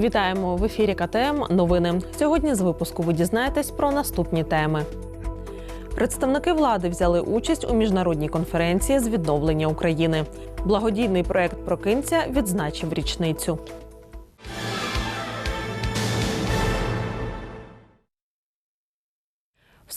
Вітаємо в ефірі КТМ. Новини. Сьогодні з випуску ви дізнаєтесь про наступні теми. Представники влади взяли участь у міжнародній конференції з відновлення України. Благодійний проект Прокинця відзначив річницю.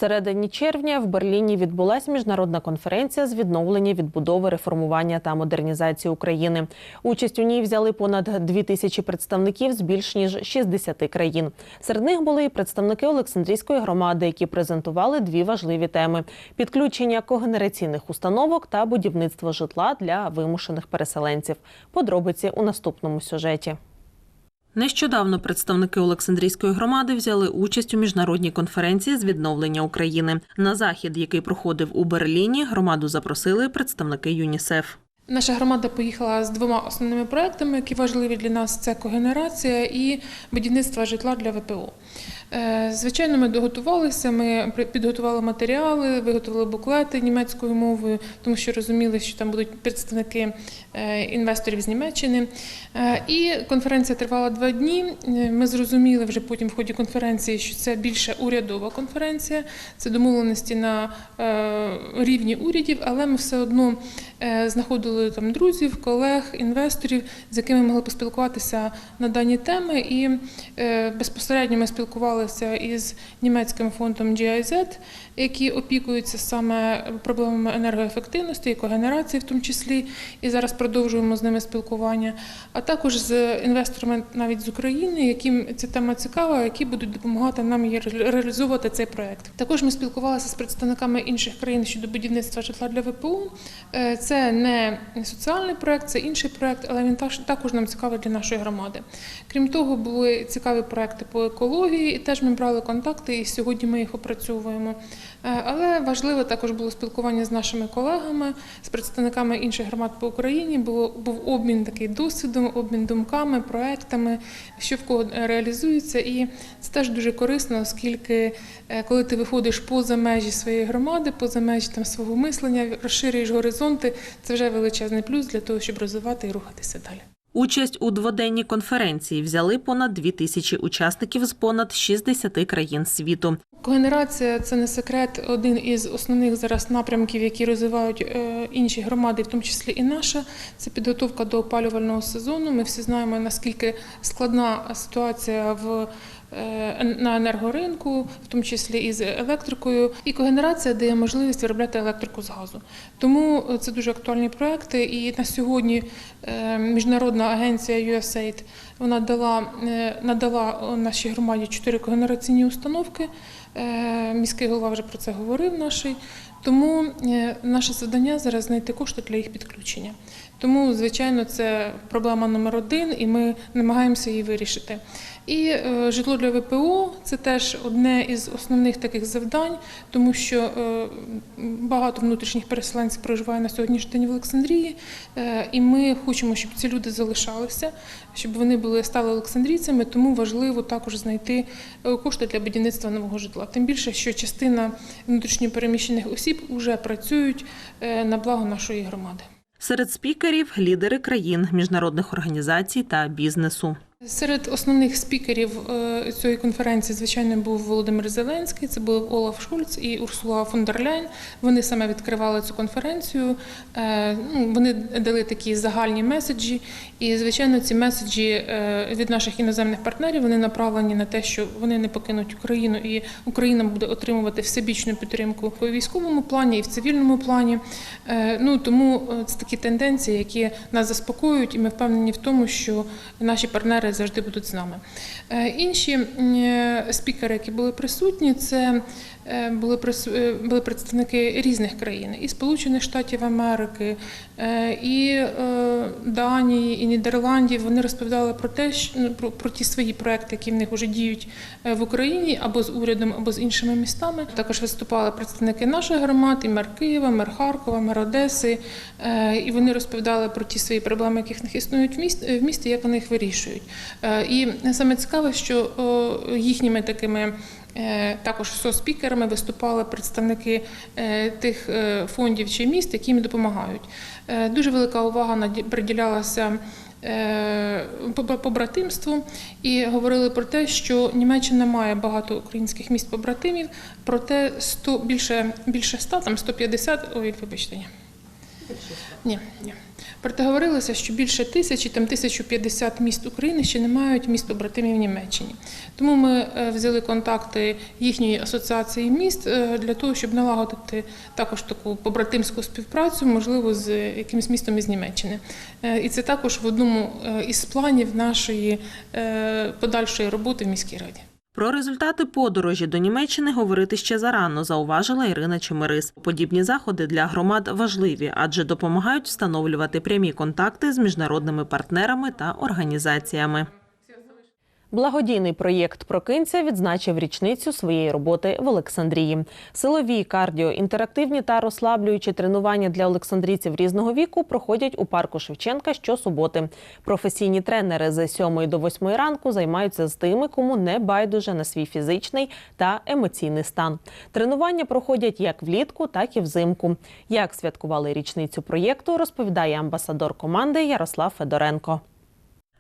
Всередині червня в Берліні відбулася міжнародна конференція з відновлення відбудови, реформування та модернізації України. Участь у ній взяли понад дві тисячі представників з більш ніж 60 країн. Серед них були і представники Олександрійської громади, які презентували дві важливі теми: підключення когенераційних установок та будівництво житла для вимушених переселенців. Подробиці у наступному сюжеті. Нещодавно представники Олександрійської громади взяли участь у міжнародній конференції з відновлення України. На захід, який проходив у Берліні, громаду запросили представники ЮНІСЕФ. Наша громада поїхала з двома основними проектами, які важливі для нас: це когенерація і будівництво житла для ВПО. Е, Звичайно, ми доготувалися, ми підготували матеріали, виготовили буклети німецькою мовою, тому що розуміли, що там будуть представники е, інвесторів з Німеччини. Е, І конференція тривала два дні. Ми зрозуміли вже потім в ході конференції, що це більше урядова конференція, це домовленості на рівні урядів, але ми все одно е, знаходили там друзів, колег, інвесторів, з якими могли поспілкуватися на дані теми. І е, безпосередньо ми спілкувалися із німецьким фондом GIZ, які опікуються саме проблемами енергоефективності і когенерації, в тому числі. І зараз продовжуємо з ними спілкування. А також з інвесторами навіть з України, яким ця тема цікава, які будуть допомагати нам реалізовувати цей проект. Також ми спілкувалися з представниками інших країн щодо будівництва житла для ВПО. Е, Це не соціальний проект, це інший проект, але він також нам цікавий для нашої громади. Крім того, були цікаві проекти по екології, і теж ми брали контакти, і сьогодні ми їх опрацьовуємо. Е, Але важливо також було спілкування з нашими колегами, з представниками інших громад по Україні. Було був обмін такий досвідом, обмін думками, проектами, що в кого реалізується. І це теж дуже корисно, оскільки е, коли ти виходиш поза межі своєї громади, поза межі там свого мислення, розширюєш горизонти, це вже величезний плюс для того, щоб розвивати і рухатися далі. Участь у дводенній конференції взяли понад дві тисячі учасників з понад 60 країн світу. Когенерація це не секрет, один із основних зараз напрямків, які розвивають е, інші громади, в тому числі і наша. Це підготовка до опалювального сезону. Ми всі знаємо, наскільки складна ситуація в на енергоринку, в тому числі і з електрикою. І когенерація дає можливість виробляти електрику з газу. Тому е, це дуже актуальні проекти. І на сьогодні е, міжнародна агенція USAID вона дала, е, надала нашій громаді чотири когенераційні установки. Е, Міський голова вже про це говорив наший. Тому е, наше завдання зараз знайти кошти для їх підключення. Тому, звичайно, це проблема номер один, і ми намагаємося її вирішити. І е, житло для ВПО це теж одне із основних таких завдань, тому що е, багато внутрішніх переселенців проживає на сьогоднішній день в Олександрії, е, і ми хочемо, щоб ці люди залишалися, щоб вони були стали олександрійцями. Тому важливо також знайти кошти для будівництва нового житла. Тим більше, що частина внутрішньопереміщених осіб вже працюють на благо нашої громади. Серед спікерів лідери країн, міжнародних організацій та бізнесу. Серед основних спікерів е, цієї конференції, звичайно, був Володимир Зеленський, це був Олаф Шульц і Урсула фон дер Ляйн. Вони саме відкривали цю конференцію. Е, ну, Вони дали такі загальні меседжі. І, звичайно, ці меседжі е, від наших іноземних партнерів вони направлені на те, що вони не покинуть Україну, і Україна буде отримувати всебічну підтримку у військовому плані і в цивільному плані. Ну тому це такі тенденції, які нас заспокоюють, і ми впевнені в тому, що наші партнери завжди будуть з нами. Е, Інші е, спікери, які були присутні, це були прис- е, були представники різних країн і Сполучених Штатів Америки, е, і е, Данії, і Нідерландів. Вони розповідали про те, ну, про, про ті свої проекти, які в них вже діють е, в Україні або з урядом, або з іншими містами. Також виступали представники наших громад, і мер Києва, мер Харкова, мер Одеси. Е, І вони розповідали про ті свої проблеми, які в них існують в місті, в місті, як вони їх вирішують. Е, І саме цікаве, що їхніми такими е, також соспікерами виступали представники е, тих е, фондів чи міст, які їм допомагають. Е, Дуже велика увага приділялася е, побратимству і говорили про те, що Німеччина має багато українських міст побратимів, проте 100, більше, більше 100, там 150, ой, вибачте, ні. Ні. Проте говорилося, що більше тисячі, там 1050 міст України ще не мають міст побратимів Німеччині. Тому ми е, взяли контакти їхньої асоціації міст е, для того, щоб налагодити також таку побратимську співпрацю, можливо, з якимось містом із Німеччини. Е, І це також в одному із планів нашої подальшої роботи в міській раді. Про результати подорожі до Німеччини говорити ще зарано, зауважила Ірина Чемерис. Подібні заходи для громад важливі, адже допомагають встановлювати прямі контакти з міжнародними партнерами та організаціями. Благодійний проєкт Прокинця відзначив річницю своєї роботи в Олександрії. Силові, кардіо, інтерактивні та розслаблюючі тренування для олександрійців різного віку проходять у парку Шевченка щосуботи. Професійні тренери з 7 до 8 ранку займаються з тими, кому не байдуже на свій фізичний та емоційний стан. Тренування проходять як влітку, так і взимку. Як святкували річницю проєкту, розповідає амбасадор команди Ярослав Федоренко.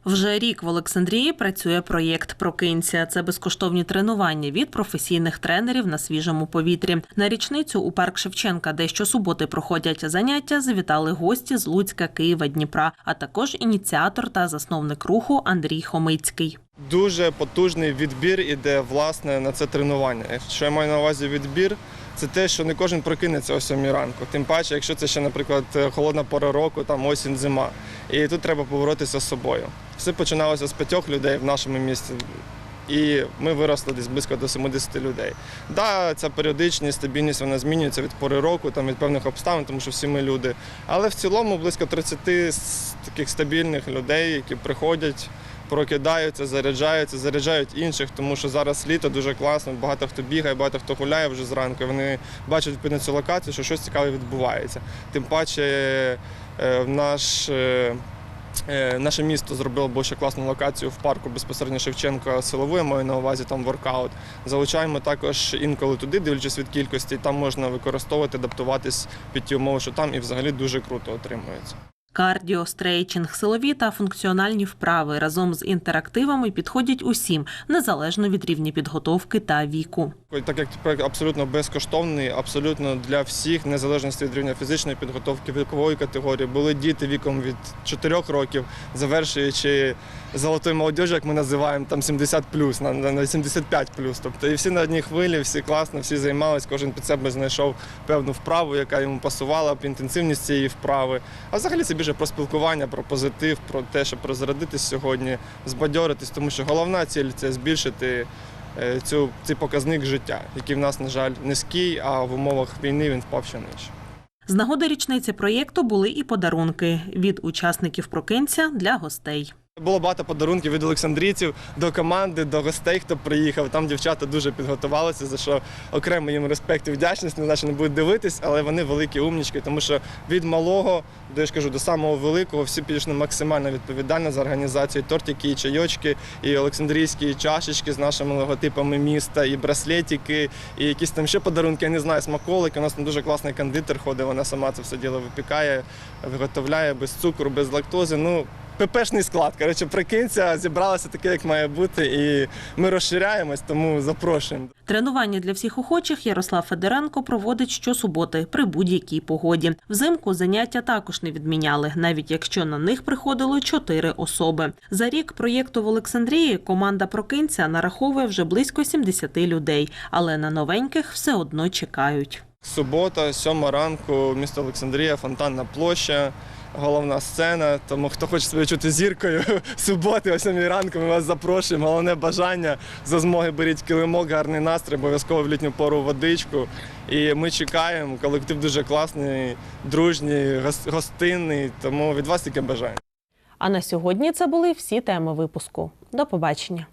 Вже рік в Олександрії працює проєкт Прокинься. Це безкоштовні тренування від професійних тренерів на свіжому повітрі. На річницю у парк Шевченка, де щосуботи проходять заняття, завітали гості з Луцька, Києва, Дніпра, а також ініціатор та засновник руху Андрій Хомицький. Дуже потужний відбір іде власне на це тренування. Що я маю на увазі відбір, це те, що не кожен прокинеться о 7 ранку. Тим паче, якщо це ще, наприклад, холодна пора року, там осінь, зима. І тут треба поборотися з собою. Все починалося з п'ятьох людей в нашому місті. І ми виросли десь близько до 70 людей. Да, ця періодичність, стабільність вона змінюється від пори року, там від певних обставин, тому що всі ми люди. Але в цілому близько 30 таких стабільних людей, які приходять, прокидаються, заряджаються, заряджають інших, тому що зараз літо дуже класно, багато хто бігає, багато хто гуляє вже зранку. Вони бачать відповідно цю локацію, що щось цікаве відбувається. Тим паче наш. е, Е, Наше місто зробило ще класну локацію в парку безпосередньо Шевченка силову, я маю на увазі там воркаут. Залучаємо також інколи туди, дивлячись від кількості, там можна використовувати, адаптуватись під ті умови, що там і взагалі дуже круто отримується. Кардіо, стрейчинг, силові та функціональні вправи разом з інтерактивами підходять усім, незалежно від рівня підготовки та віку. Так як проект абсолютно безкоштовний, абсолютно для всіх, незалежності від рівня фізичної підготовки, вікової категорії, були діти віком від 4 років, завершуючи золотою молодіжю, як ми називаємо, там 70 на, на на 75 Тобто і всі на одній хвилі, всі класно, всі займались, кожен під себе знайшов певну вправу, яка йому пасувала, інтенсивність цієї вправи. А взагалі це більше про спілкування, про позитив, про те, щоб розрядитись сьогодні, збадьоритись, тому що головна ціль це збільшити цю, цей показник життя, який в нас, на жаль, низький, а в умовах війни він впав ще нижче. З нагоди річниці проєкту були і подарунки від учасників Прокинця для гостей. Було багато подарунків від олександрійців до команди, до гостей, хто приїхав. Там дівчата дуже підготувалися, за що окремо їм респект і вдячність. Не що не будуть дивитись, але вони великі умнічки, тому що від малого, до я ж кажу, до самого великого всі підійшли максимально відповідально за організацію тортики, і чайочки, і олександрійські чашечки з нашими логотипами міста, і браслетики, і якісь там ще подарунки. Я не знаю, смаколики. У нас там дуже класний кондитер ходить. Вона сама це все діло випікає, виготовляє без цукру, без лактози. Ну ППшний склад. Коротше, прикинься, зібралося таке, як має бути, і ми розширяємось, тому запрошуємо. Тренування для всіх охочих Ярослав Федоренко проводить щосуботи при будь-якій погоді. Взимку заняття також не відміняли, навіть якщо на них приходило чотири особи. За рік проєкту в Олександрії команда Прокинця нараховує вже близько 70 людей, але на новеньких все одно чекають. Субота, сьома ранку, місто Олександрія, фонтанна площа. Головна сцена, тому хто хоче себе чути зіркою суботи, о 7 ранку, ми вас запрошуємо. Головне бажання за змоги беріть килимок, гарний настрій, обов'язково в літню пору водичку. І ми чекаємо. Колектив дуже класний, дружній, гос- гостинний. Тому від вас тільки бажання. А на сьогодні це були всі теми випуску. До побачення.